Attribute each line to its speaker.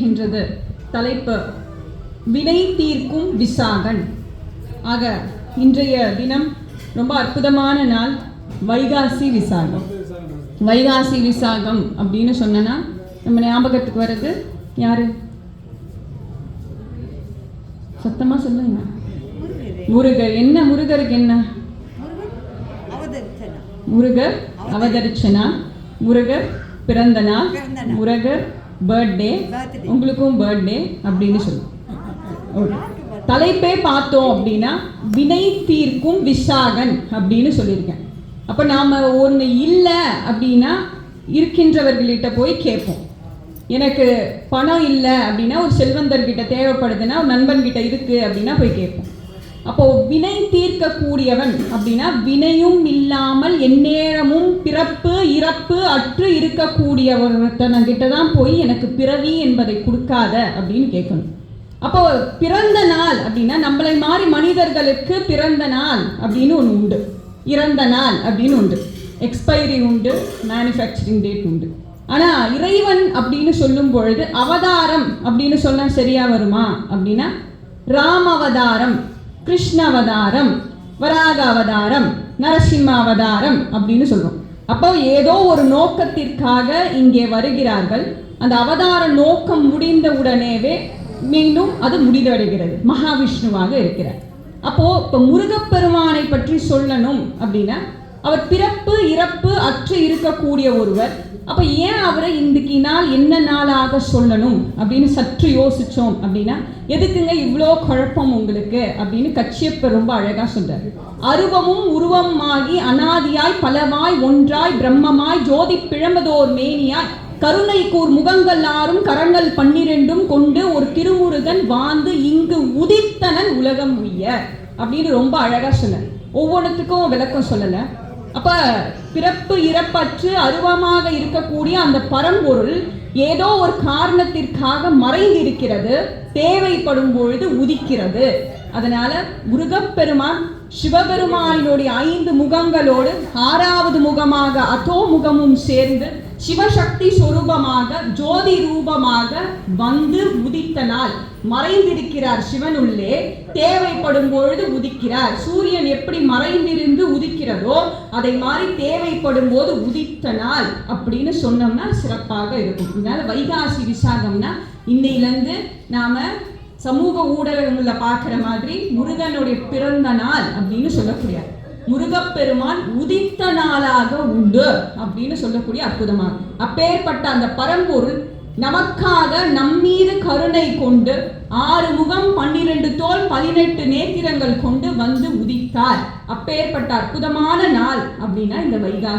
Speaker 1: இருக்கின்றது தலைப்பு வினை தீர்க்கும் விசாகன். ஆக இன்றைய தினம் ரொம்ப அற்புதமான நாள் வைகாசி விசாகம். வைகாசி விசாகம் அப்படின்னு சொன்னனா நம்ம ஞாபகத்துக்கு வர்றது யாரு? சத்தமா சொல்லுங்க. முருகர். என்ன முருகருக்கு என்ன? முருகர் அவதரிச்சனா? முருகர் பிறந்த நாள். முருகர் பர்த்டே. உங்களுக்கும் பர்த்டே அப்படின்னு சொல்லுவோம். தலைப்பே பார்த்தோம் அப்படின்னா வினை தீர்க்கும் விசாகன் அப்படின்னு சொல்லியிருக்கேன். அப்போ நாம் ஒன்று இல்லை அப்படின்னா இருக்கின்றவர்கள்கிட்ட போய் கேட்போம். எனக்கு பணம் இல்லை அப்படின்னா ஒரு செல்வந்தர்கிட்ட தேவைப்படுதுன்னா ஒரு நண்பன்கிட்ட இருக்கு அப்படின்னா போய் கேட்போம். அப்போ வினை தீர்க்கக்கூடியவன் அப்படின்னா வினையும் இல்லாமல் எந்நேரமும் பிறப்பு இறப்பு அற்று இருக்கக்கூடியவர்கிட்ட தான் போய் எனக்கு பிறவி என்பதை கொடுக்காத அப்படின்னு கேட்கணும். அப்போ பிறந்த நாள் அப்படின்னா நம்மளை மாதிரி மனிதர்களுக்கு பிறந்த நாள் அப்படின்னு ஒன்று உண்டு. இறந்த நாள் அப்படின்னு உண்டு. எக்ஸ்பைரி உண்டு மேனுஃபேக்சரிங் டேட் உண்டு. ஆனால் இறைவன் அப்படின்னு சொல்லும் பொழுது அவதாரம் அப்படின்னு சொன்னால் சரியா வருமா? அப்படின்னா ராம அவதாரம் கிருஷ்ண அவதாரம் வராக அவதாரம் நரசிம்ம அவதாரம் அப்படின்னு சொல்லுவோம் அப்போ ஏதோ ஒரு நோக்கத்திற்காக இங்கே வருகிறார்கள். அந்த அவதார நோக்கம் முடிந்த உடனேவே மீண்டும் அது முடிவடைகிறது. மகாவிஷ்ணுவாக இருக்கிறார். அப்போ இப்போ முருகப்பெருமானை பற்றி சொல்லணும் அப்படின்னா அவர் பிறப்பு இறப்பு அற்று இருக்கக்கூடிய ஒருவர். அப்ப ஏன் அவரை இன்றைக்கு நாள் என்ன நாளாக சொல்லணும் அப்படின்னு சற்று யோசிச்சோம் அப்படின்னா எதுக்குங்க இவ்வளோ குழப்பம் உங்களுக்கு அப்படின்னு கட்சியப்ப ரொம்ப அழகா சொல்றாரு. அருவமும் உருவமாகி அனாதியாய் பலவாய் ஒன்றாய் பிரம்மமாய் ஜோதி பிழம்பதோர் மேனியாய் கருணை கூர் முகங்கள் ஆறும் கரங்கள் பன்னிரெண்டும் கொண்டு ஒரு திருமுருகன் வாழ்ந்து இங்கு உதித்தனன் உலகம் உய்ய அப்படின்னு ரொம்ப அழகா சொன்னார். ஒவ்வொன்றுத்துக்கும் விளக்கம் சொல்லல. அப்ப பிறப்பு இறப்பற்று அருவமாக இருக்கக்கூடிய அந்த பரம்பொருள் ஏதோ ஒரு காரணத்திற்காக மறைந்திருக்கிறது தேவைப்படும் பொழுது உதிக்கிறது. அதனால முருகப்பெருமான் சிவபெருமானினுடைய ஐந்து முகங்களோடு ஆறாவது முகமாக அதோ முகமும் சேர்ந்து சிவசக்தி சொரூபமாக ஜோதி ரூபமாக வந்து உதித்த நாள் மறைந்திருக்கிறார் சிவனுள்ளே தேவைப்படும் பொழுது உதிக்கிறார். சூரியன் எப்படி மறைந்திருந்து உதிக்கிறதோ அதை மாதிரி தேவைப்படும் போது உதித்த நாள் அப்படின்னு சொன்னோம்னா சிறப்பாக இருக்கும். இதனால வைகாசி விசாகம்னா இன்னையிலேருந்து நாம சமூக ஊடகங்களில் பார்க்குற மாதிரி முருகனுடைய பிறந்த நாள் அப்படின்னு சொல்லக்கூடியது. முருகப்பெருமான் உதித்த நாளாக உண்டு அப்படின்னு சொல்லக்கூடிய அற்புதமாக அப்பேற்பட்ட அந்த பரம்பொருள் நமக்காக நம்மீது கருணை கொண்டு ஆறு முகம் பன்னிரண்டு தோல் பதினெட்டு நேத்திரங்கள் கொண்டு வந்து உதித்தார். அப்பேற்பட்ட அற்புதமான நாள் அப்படின்னா இந்த வைகாசி.